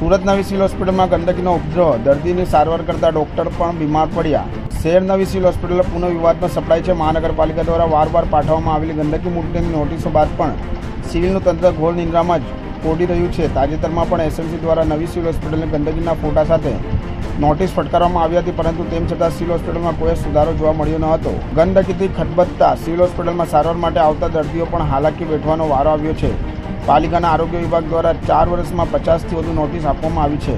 સુરત નવી સિવિલ હોસ્પિટલમાં ગંદકીનો ઉપદ્રવ, દર્દીની સારવાર કરતા ડોક્ટર પણ બીમાર પડ્યા. શહેર નવી સિવિલ હોસ્પિટલ પુનઃ વિવાદમાં સપડાય છે. મહાનગરપાલિકા દ્વારા વારવાર પાઠવવામાં આવેલી ગંદકી મુદ્દેની નોટિસો બાદ પણ સિવિલનું તંત્ર ઘોર નિંદ્રામાં જ પોડી રહ્યું છે. તાજેતરમાં પણ એસએમસી દ્વારા નવી સિવિલ હોસ્પિટલની ગંદકીના ફોટા સાથે નોટિસ ફટકારવામાં આવી હતી, પરંતુ તેમ છતાં સિવિલ હોસ્પિટલમાં કોઈ સુધારો જોવા મળ્યો ન હતો. ગંદકીથી ખટબત્તા સિવિલ હોસ્પિટલમાં સારવાર માટે આવતા દર્દીઓ પણ હાલાકી વેઠવાનો વારો આવ્યો છે. પાલિકાના આરોગ્ય વિભાગ દ્વારા ચાર વર્ષમાં પચાસથી વધુ નોટિસ આપવામાં આવી છે.